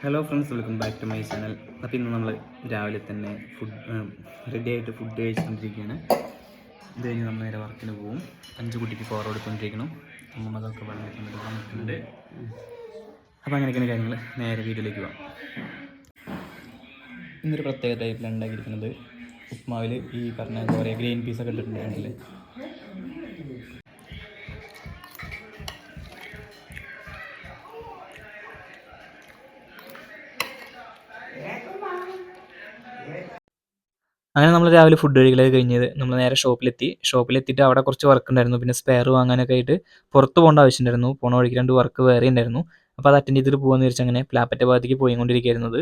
Hello friends welcome back to my channel അപ്പോൾ ഇന്ന് നമ്മൾ രാവിലെ തന്നെ ഫുഡ് റെഡി ആയിട്ട് ഫുഡ് കഴിച്ചുകൊണ്ടിരിക്കുകയാണ് ഇത് കഴിഞ്ഞ് നമ്മൾ നേരെ വർക്കിന് പോകും അഞ്ച് കുട്ടിക്ക് ഫോർ കൊടുത്തുകൊണ്ടിരിക്കണം അമ്മ അതൊക്കെ പറഞ്ഞിട്ടുണ്ട് അപ്പോൾ അങ്ങനെയൊക്കെയാണ് കാര്യങ്ങൾ നേരെ വീട്ടിലേക്ക് പോകാം ഇന്നൊരു പ്രത്യേക ടൈപ്പിലാണ് ഉണ്ടാക്കിയിരിക്കുന്നത്. ഉപ്മാവിൽ ഈ പറഞ്ഞ പറയുക ഗ്രീൻ പീസൊക്കെ ഇട്ടിട്ടുണ്ട് അങ്ങനെ നമ്മൾ രാവിലെ ഫുഡ് കഴിക്കലൊക്കെ കഴിഞ്ഞത് നമ്മൾ നേരെ ഷോപ്പിലെത്തി ഷോപ്പിലെത്തിയിട്ട് അവിടെ കുറച്ച് വർക്ക് ഉണ്ടായിരുന്നു. പിന്നെ സ്പെയർ വാങ്ങാനൊക്കെ ആയിട്ട് പുറത്ത് പോകേണ്ട ആവശ്യമുണ്ടായിരുന്നു. പോണ വഴിക്ക് രണ്ട് വർക്ക് വേറെ ഉണ്ടായിരുന്നു. അപ്പോൾ അത് അറ്റൻഡ് ചെയ്തിട്ട് പോകാമെന്ന് വിചാരിച്ച് അങ്ങനെ പ്ലാപ്പറ്റ ഭാഗത്തേക്ക് പോയിക്കൊണ്ടിരിക്കുന്നത്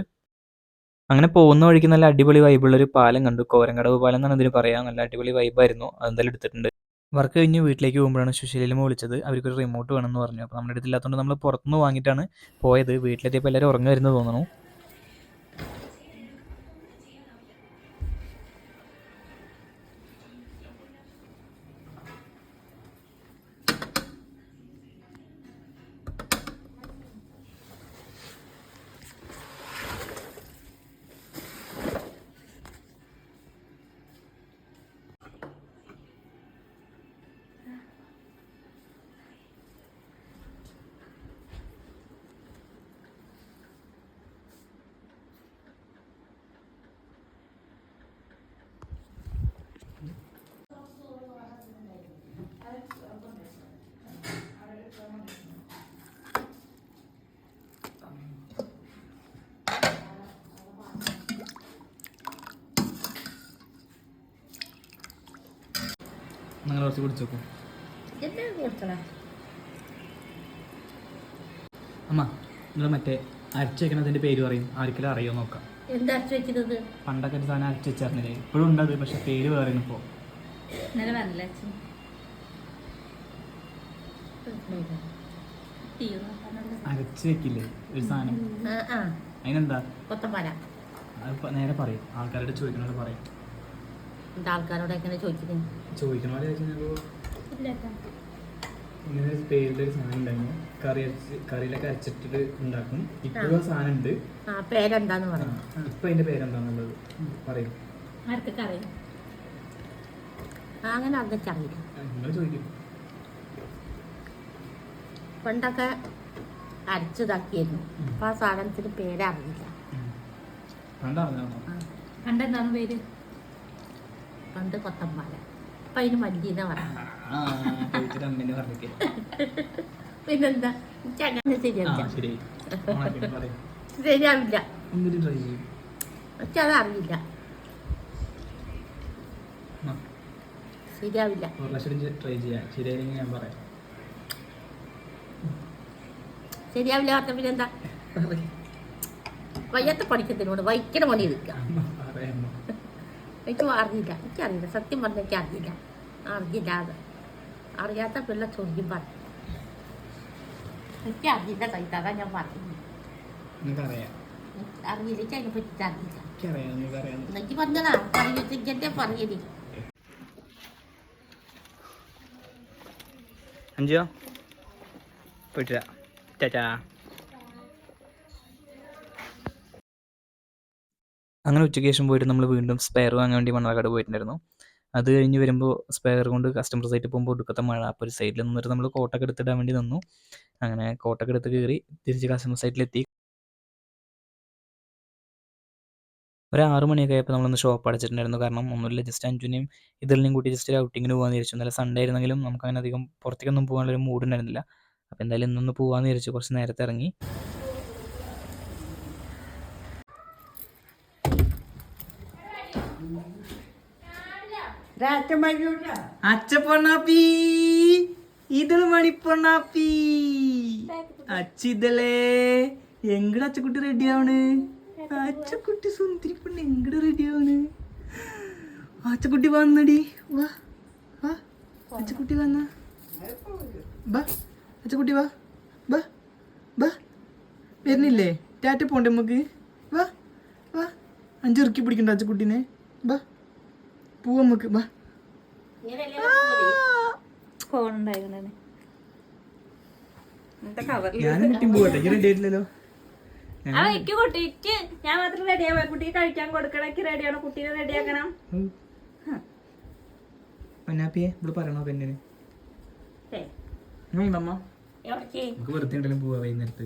അങ്ങനെ പോകുന്ന വഴിക്ക് നല്ല അടിപൊളി വൈബുള്ള ഒരു പാലം കണ്ടു. കോരങ്കടവ് പാലം എന്നാണ് ഇതിന് പറയാം. നല്ല അടിപൊളി വൈബായിരുന്നു അതെന്തായാലും എടുത്തിട്ടുണ്ട്. വർക്ക് കഴിഞ്ഞ് വീട്ടിലേക്ക് പോകുമ്പോഴാണ് സുശീലിലും വിളിച്ചത്. അവർക്കൊരു റിമോട്ട് വേണമെന്ന് പറഞ്ഞു. അപ്പോൾ നമ്മുടെ അടുത്തില്ലാത്തതുകൊണ്ട് നമ്മൾ പുറത്തുനിന്ന് വാങ്ങിയിട്ടാണ് പോയത്. വീട്ടിലെത്തിയപ്പോൾ എല്ലാവരും ഉറങ്ങുമായിരുന്നു തോന്നുന്നു. നിങ്ങൾ കുറച്ച് കുടിച്ചു നോക്കും എന്താ കൊടുത്തടാ അമ്മ നിങ്ങൾ മറ്റേ അരച്ചു വെക്കുന്നതിന്റെ പേര് പറയും. ആർക്കെങ്കിലും അറിയോ നോക്കാം. എന്താ അരച്ച് വെക്കുന്നത്? പണ്ടൊക്കെ ഒരു സാധനം അരച്ചു വെച്ചറിഞ്ഞില്ലേ ഇപ്പോഴും ഉണ്ട് അത് പക്ഷെ പേര് വേറെ ഇപ്പോ. അരച്ചു വെക്കില്ലേ ഒരു സാധനം? അതിനെന്താ? നേരെ പറയും. ആൾക്കാരോട് ചോദിക്കണത് പറയും. ആൾക്കാരോട് എങ്ങനെ ചോദിക്കുന്നത് ചോദിക്കണ പോലെ ചോദിച്ചാൽ ഇങ്ങനെ ഒരു പേരിന്റെ ഒരു സാധനം ഉണ്ടായിരുന്നു. കറി അരച്ച് കറിയിലൊക്കെ അരച്ചിട്ട് ഉണ്ടാക്കും. ഇപ്പോഴും ആ സാധനം ഉണ്ട് ആ പേരെന്താന്ന് ആ, പറയും ഇപ്പൊ അതിന്റെ പേരെന്താന്നുള്ളത് പറയും. ആർക്കൊക്കെ അറിയാം ആ, അങ്ങനെ അതൊക്കെ അറിയില്ല. നിങ്ങൾ ചോദിക്കും. പണ്ടൊക്കെ അരച്ചതാക്കിയിരുന്നു. അപ്പൊ ആ സാധനത്തിന് പേരറിയില്ല. പണ്ടെന്താണ് പേര്? പണ്ട് കൊത്തമ്പാല. അപ്പൊ അതിന് മല്ലിന്ന പറഞ്ഞിട്ട്. പിന്നെന്താ? എനിക്ക് അങ്ങനെ ആ ശരിയാവില്ല. പക്ഷെ അതറിയില്ല ശരിയാവില്ല. ട്രൈ ചെയ്യാം. ശരിയായില്ലെങ്കിൽ ഞാൻ പറയാം. ശരിയാവില്ല പറഞ്ഞ പിന്നെന്താ? വയ്യാത്ത പഠിക്കത്തിനോട് വൈക്കണ പണി എടുക്കുക പറയാമോ എനിക്ക് അറിയില്ല. എനിക്കറിയില്ല സത്യം പറഞ്ഞ എനിക്ക് അറിയില്ല. അറിയില്ല അത്. അറിയാത്ത പിള്ള ചോദ്യം പറഞ്ഞു എനിക്ക് അറിയില്ല സൈതാതാ ഞാൻ പറഞ്ഞു അറിയില്ല എനിക്ക് അതിനെ പറ്റി അറിയില്ല. എനിക്ക് പറഞ്ഞതാ പറയുന്ന പറയൽ. അഞ്ചോ? പോയിട്ടില്ല ചാച്ചാ അങ്ങനെ ഉച്ചയ്ക്ക് ശേഷം പോയിട്ട് നമ്മൾ വീണ്ടും സ്പെയർ വാങ്ങാൻ വേണ്ടി മണ്ണാർക്കാട് പോയിട്ടുണ്ടായിരുന്നു. അത് കഴിഞ്ഞ് വരുമ്പോൾ സ്പെയർ കൊണ്ട് കസ്റ്റമർ സൈറ്റിൽ പോകുമ്പോൾ ഒടുക്കത്തെ മഴ അപ്പോൾ ഒരു സൈഡിൽ നിന്നിട്ട് നമ്മൾ കോട്ടൊക്കെ എടുത്തിടാൻ വേണ്ടി നിന്നു. അങ്ങനെ കോട്ടൊക്കെ എടുത്ത് കയറി തിരിച്ച് കസ്റ്റമർ സൈറ്റിലെത്തി ഒരു ആറ് മണിയൊക്കെ ആയപ്പോൾ നമ്മളൊന്ന് ഷോപ്പ് അടച്ചിട്ടുണ്ടായിരുന്നു. കാരണം ഒന്നുമില്ല ജസ്റ്റ് അഞ്ചുനെയും ഇതിലിനെയും കൂട്ടി ജസ്റ്റ് ഒരു ഔട്ടിങ്ങിന് പോകാൻ വിചാരിച്ചു. ഇന്നലെ സൺഡേ ആയിരുന്നെങ്കിലും നമുക്ക് അങ്ങനെ അധികം പുറത്തേക്കൊന്നും പോകാനുള്ളൊരു മൂഡ് ഉണ്ടായിരുന്നില്ല. അപ്പോൾ എന്തായാലും ഇന്നൊന്ന് പോകാമെന്ന് വിചാരിച്ചു. കുറച്ച് നേരത്തെ ഇറങ്ങി. അച്ചപ്പൊണ്ണാപ്പി. ഇതൾ മണിപ്പൊണ്ണാപ്പി. അച്ചിതളേ. എങ്ങടെ അച്ചക്കുട്ടി റെഡി ആവണ് അച്ചക്കുട്ടി സുന്ദരി പെണ്ണ് എങ്ങടെ റെഡി ആവണ് അച്ചക്കുട്ടി വന്നടി. വാ വാ. അച്ചക്കുട്ടി വന്ന. ബാ അച്ചക്കുട്ടി വാ ബാ ബാ. വരുന്നില്ലേ? ടാറ്റ പോണ്ടേ നമുക്ക്? വാ വാ. അഞ്ചുറുക്കി പിടിക്കണ്ട അച്ചക്കുട്ടീനെ. ബാ. നമുക്ക് ഫോൺ ഉണ്ടായിരുന്നു ഞാൻ മാത്രം റെഡിയാവാ കുട്ടിക്ക് കഴിക്കാൻ കൊടുക്കണക്ക് റെഡിയാണ് കുട്ടീനെ റെഡിയാക്കണം പൊന്നാപ്പിയെ ഇവിടെ പറയണോ പെണ്ണിന്? നമുക്ക് വെറുതെ ഉണ്ടെങ്കിലും പോവാ വൈകുന്നേരത്ത്.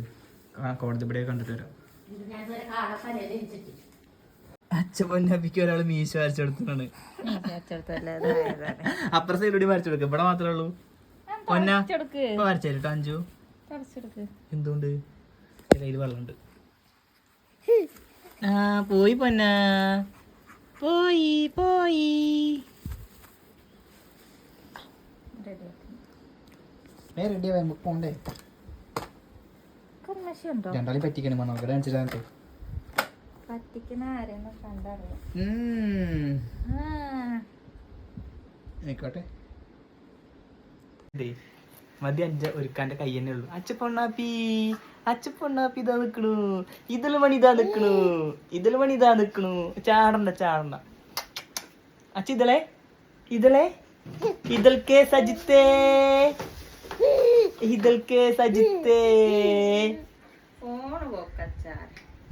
ആ കോടതി ഇവിടെ കണ്ടിട്ട് വരാം. പൊന്നാപ്പിക്ക് ഒരാൾ മീശ വരച്ചെടുത്താണ് അപ്പുറ സൈഡിലൂടെ വരച്ചു കൊടുക്കുക ഇവിടെ മാത്രമേ ഉള്ളൂ. പൊന്ന. വരച്ചു അഞ്ചു. എന്തുകൊണ്ട് കയ്യിൽ വെള്ളമുണ്ട്. ആ പോയി പൊന്ന. പോയി പോയി. റെഡി ആവാൻ നമുക്ക് പോണ്ടേ? രണ്ടാളി പറ്റിക്കണേ മണ്ണോ ഇവിടെ കാണിച്ചിട്ട് പറ്റിക്കുന്ന ആരെന്ന് കണ്ടറിയാം. ആയിക്കോട്ടെ. മതി അഞ്ച ഒരുക്കാന്റെ കൈ തന്നെ ഉള്ളു. അച്ഛ പൊണ്ണാപ്പി അച്ഛ പൊണ്ണാപ്പി ഇതാ നിക്കണു. ഇതിൽ മണി ഇതാ നിക്കണു. ഇതിൽ മണി ഇതാ നിക്കണു. ചാടണ്ട ചാടണ്ട. അച്ഛ ഇതളെ ഇതളെ. ഇതൽ കെ സജിത്തേ. ഇതൽ കെ സജിത്തേ.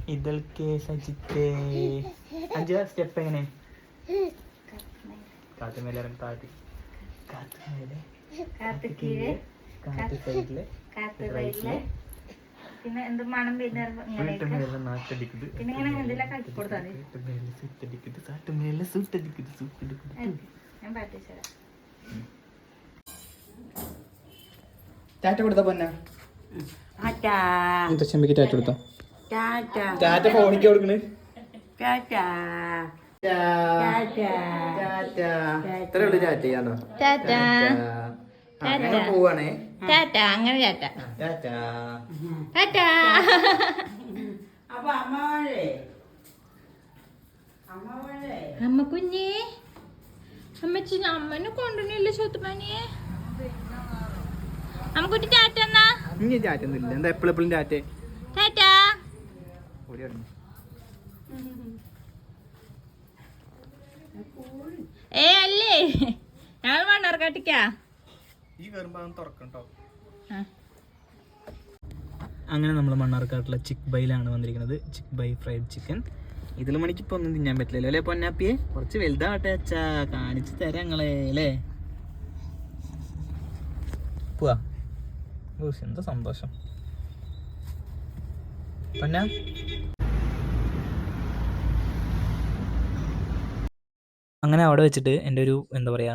പോക്കച്ചാർ ഇതൽ കെ സജിത്തേ അഞ്ച് സ്റ്റെപ്പ് എങ്ങനെ? കാത്തുമേലെ ഇറങ്ങി കാത്തുമേലെ കാത്ത് സൈഡിൽ കാത്ത് പിന്നെ എന്ത് മണം ടാറ്റ കൊടുത്ത പൊന്ന? മുത്തച്ഛമ്മക്ക് ടാറ്റ കൊടുത്ത? ടാറ്റാ. ഫോണിക്ക് കൊടുക്കണ്. ഇത്രേ ഉള്ളു ടാറ്റ അങ്ങനെ പോവാണേ. ടാറ്റ അങ്ങനെ ടാറ്റ. ടാറ്റ. ടാറ്റ. അപ്പൊ അമ്മ അമ്മ കുഞ്ഞേ. അമ്മച്ചി അമ്മനെ കൊണ്ടുവന്നില്ല ചോത്തുമാനിയെ അമ്മക്കുട്ടി ടാറ്റ എന്നാ? ഇനി ടാറ്റ ഒന്നുമില്ല. എന്താ എപ്പോഴും എപ്പോഴും ടാറ്റ? ടാറ്റ. ഏ അല്ലേ? ഞങ്ങൾ മണ്ണാർക്കാട്ടിക്കാ ഈ കയറുമ്പോ തുറക്കണ്ടോ അങ്ങനെ നമ്മൾ മണ്ണാർക്കാട്ടിലെ ചിക്ക് ബൈയിലാണ് വന്നിരിക്കുന്നത്. Chick by fried chicken. ഇതിൽ മണിക്ക് ഇപ്പൊ ഒന്നും തിന്നാൻ പറ്റില്ലല്ലോ അല്ലേ പൊന്നാപ്പിയെ? കുറച്ച് വലുതാവട്ടെ അച്ഛാ. കാണിച്ചു തരാം ഞങ്ങളെ അല്ലേ? പോവാ. എന്താ സന്തോഷം. പൊന്ന? അങ്ങനെ അവിടെ വെച്ചിട്ട് എന്റെ ഒരു എന്താ പറയുക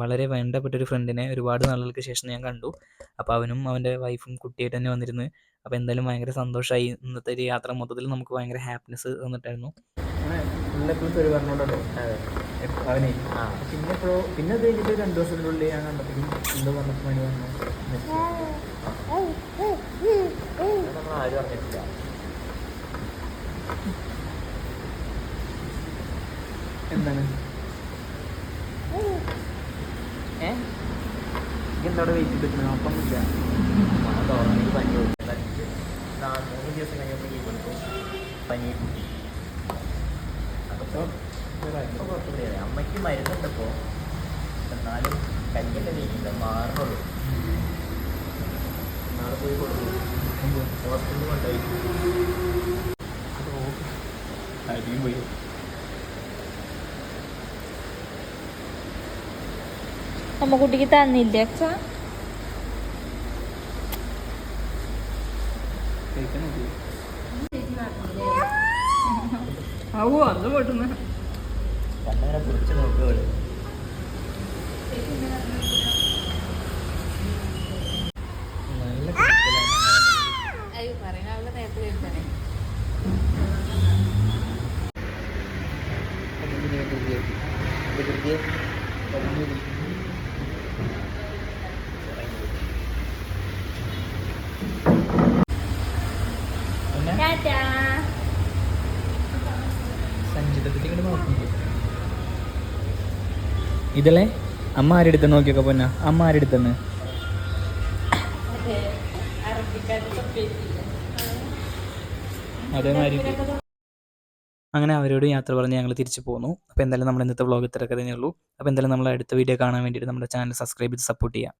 വളരെ വേണ്ടപ്പെട്ട ഒരു ഫ്രണ്ടിനെ ഒരുപാട് നാളുകൾക്ക് ശേഷം ഞാൻ കണ്ടു. അപ്പോൾ അവനും അവന്റെ വൈഫും കുട്ടിയായിട്ട് തന്നെ വന്നിരുന്നു. അപ്പോൾ എന്തായാലും ഭയങ്കര സന്തോഷമായി ഇന്നത്തെ ഒരു യാത്ര മൊത്തത്തിൽ നമുക്ക് ഭയങ്കര ഹാപ്പിനെസ് തന്നിട്ടായിരുന്നു. അവനെ. പിന്നെ ഇപ്പോൾ പിന്നെ അത് കഴിഞ്ഞിട്ട് രണ്ട് ദിവസത്തിനുള്ളിൽ ഞാൻ കണ്ടപ്പോഴും എന്തോ പറഞ്ഞപ്പോൾ മണി വന്നു. നമ്മൾ ആരും അറിഞ്ഞിട്ടില്ല. എന്താണ്? ഏ? എന്തവിടെ വെയിറ്റ് എടുക്കുന്നത് നോക്കൊന്നുമില്ല തോറണെങ്കിൽ പനി മൂന്ന് ദിവസം കഴിഞ്ഞപ്പോൾ ലീവ് എടുത്തു പനി കുട്ടി. അപ്പോൾ കുഴപ്പമില്ല. അമ്മയ്ക്ക് മരുന്നുണ്ടപ്പോൾ എന്നാലും കല്ലിന്റെ വെയിറ്റില്ല മാറുള്ളൂ നാളെ പോയി കൊടുക്കും. ഹോസ്പിറ്റലിൽ കൊണ്ടുപോയി. അരിയും പോയി അമ്മക്കുട്ടിക്ക് തന്നില്ലേ അച്ഛ? ആവോ അന്ന് പോട്ടുന്ന പിടിച്ച് നോക്കുകയുള്ളൂ ടാറ്റ. ഇതല്ലേ? അമ്മ ആരെടുത്ത് നോക്കിയൊക്കെ പൊന്ന? അമ്മ ആരെടുത്തെന്ന്? അതേമാതിരി. അങ്ങനെ അവരോട് യാത്ര പറഞ്ഞ് ഞങ്ങൾ തിരിച്ചു പോന്നു. അപ്പോൾ എന്തായാലും നമ്മൾ ഇന്നത്തെ വ്ളോഗ് ഇത്രയൊക്കെ തന്നെയുള്ളൂ അപ്പോൾ എന്തായാലും നമ്മൾ അടുത്ത വീഡിയോ കാണാൻ വേണ്ടിയിട്ട് നമ്മുടെ ചാനൽ സബ്സ്ക്രൈബ് ചെയ്ത് സപ്പോർട്ട് ചെയ്യാം.